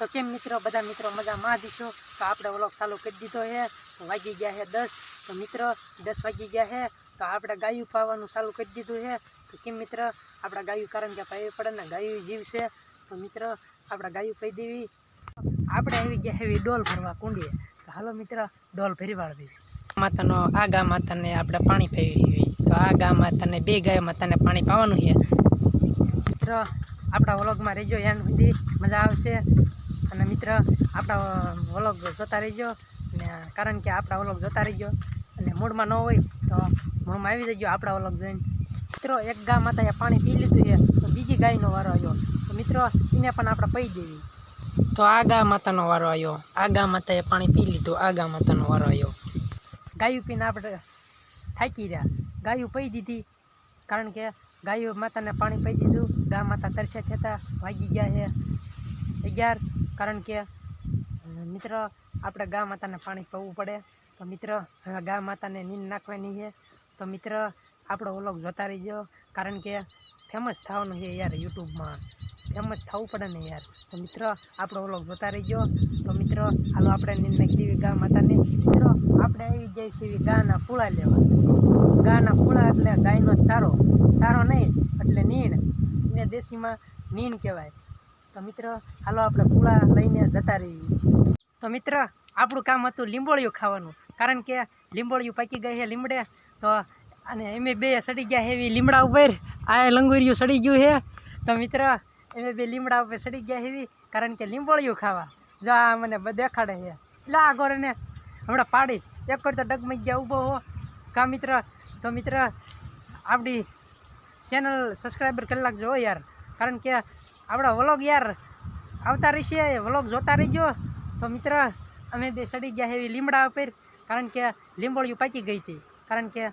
તો કેમ મિત્રો, બધા મિત્રો મજા જ દીશો તો આપણે વ્લોગ ચાલુ કરી દીધો છે. તો વાગી ગયા છે દસ. તો મિત્રો, દસ વાગી ગયા છે. તો આપણે ગાયું પાવાનું ચાલુ કરી દીધું છે. તો કેમ મિત્ર, આપણે ગાયું કારણ કે પાવી પડે ને ગાયું જીવ છે તો મિત્ર, આપણે ગાયું પાઈ દેવી. આપણે આવી ગયા હેવી ડોલ ભરવા કુંડીએ. તો હાલો મિત્ર, ડોલ ફેરી વાળવી. માતાનો, આ ગા માતાને આપણે પાણી પીવી તો આ ગા માતાને, બે ગાય માતાને પાણી પાવાનું છે. મિત્ર, આપણા વ્લોગમાં રહેજો એન સુધી. મજા આવશે. અને મિત્ર, આપણા વ્લોગ જોતા રહીજો. ને કારણ કે આપણા વ્લોગ જોતા રહીજો. અને મૂડમાં ન હોય તો મૂળમાં આવી જજો આપણા વ્લોગ જોઈને. મિત્રો, એક ગા માતાએ પાણી પી લીધું છે. તો બીજી ગાયનો વારો આવ્યો. તો મિત્રો, એને પણ આપણે પી દેવી. તો આ ગા માતાનો વારો આવ્યો. આ ગા માતાએ પાણી પી લીધું. આ ગા માતાનો વારો આવ્યો. ગાયું પીને આપણે થાકી રહ્યા. ગાયું પી દીધી. કારણ કે ગાયું માતાને પાણી પી દીધું. ગા માતા તરસે થતા વાગી ગયા છે. અગિયાર કારણ કે મિત્ર, આપણે ગા માતાને પાણી પીવું પડે. તો મિત્ર, હવે ગા માતાને નીંદ નાખવાની છે. તો મિત્ર, આપણો ઓલોગ જોતા રહીજો. કારણ કે ફેમસ થવાનું છે યાર યુટ્યુબમાં. ફેમસ થવું પડે ને યાર. તો મિત્ર, આપણો ઓલોગ જોતા રહીજો. તો મિત્ર, હાલો આપણે નીંદ નાખી દેવી ગા માતાને. મિત્રો, આપણે આવી જઈએ છીએ ગાના પૂળા લેવા. ગાના પૂળા એટલે ગાયનો ચારો. ચારો નહીં, એટલે નીણ. એને દેશીમાં નીણ કહેવાય. તો મિત્ર, હાલો આપણે પૂળા લઈને જતા રહીએ. તો મિત્ર, આપણું કામ હતું લીંબોળિયું ખાવાનું. કારણ કે લીંબોળિયું પાકી ગઈ છે લીમડે, તો અને એમે બે સડી ગયા હેવી લીમડા ઉપર. આ લંગુરિયું સડી ગયું છે. તો મિત્ર, એમે બે લીમડા ઉપર સડી ગયા એવી, કારણ કે લીંબોળિયું ખાવા. જો આ મને દેખાડે છે. એટલે આ ગોરને હમણાં પાડીશ. એક વાર તો ડગમગ ગયા ઊભો હો. કા મિત્ર, તો મિત્ર, આપણી ચેનલ સબસ્ક્રાઈબર કરી લાગજો યાર. કારણ કે આપણા વ્લોગ યાર આવતા રહેશે, વ્લોગ જોતા રહીજો. તો મિત્ર, અમે બે સડી ગયા એવી લીમડા ઉપર, કારણ કે લીંબોળિયું પાકી ગઈ હતી. કારણ કે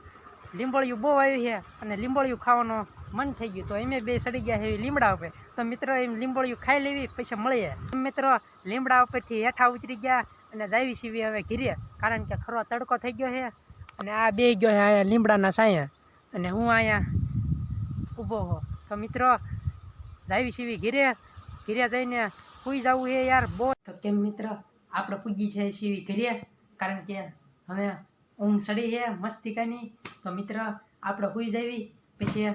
લીંબોળિયું બહુ આવ્યું છે અને લીંબોળિયું ખાવાનું મન થઈ ગયું. તો એમે બે સડી ગયા એવી લીમડા ઉપર. તો મિત્રો, એમ લીંબોળિયું ખાઈ લેવી પૈસા મળીએ. મિત્રો, લીમડા ઉપરથી હેઠા ઉતરી ગયા અને જાવી સીવી હવે ઘીરે, કારણ કે ખરો તડકો થઈ ગયો છે અને આ બે ગયો છે અહીંયા લીમડાના સાયા. અને હું અહીંયા ઊભો હો. તો મિત્રો જાવી સીવી ઘીરે ઘીરે જઈને પૂઈ જવું એ યાર બહુ તો કેમ મિત્ર, આપણે પૂગી છે સીવી ઘીરે, કારણ કે હવે ઊંઘ સડી છે મસ્તિકાની તો મિત્ર, આપણે સુઈ જવી. પછી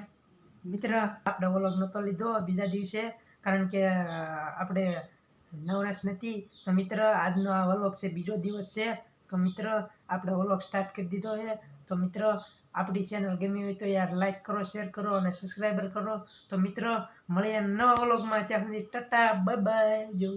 મિત્ર, આપણે વ્લોગ નહોતો લીધો, બીજા દિવસે, કારણ કે આપણે નવરાશ નથી. તો મિત્ર, આજનો આ વલોક છે બીજો દિવસ છે. તો મિત્ર, આપણે વ્લોગ સ્ટાર્ટ કરી દીધો છે તો મિત્ર આપણી ચેનલ ગમી હોય તો યાર લાઈક કરો શેર કરો અને સબસ્ક્રાઈબર કરો. તો મિત્રો, મળીએ નવા વ્લોગમાં ત્યાં સુધી ટાટા બાય બાય જો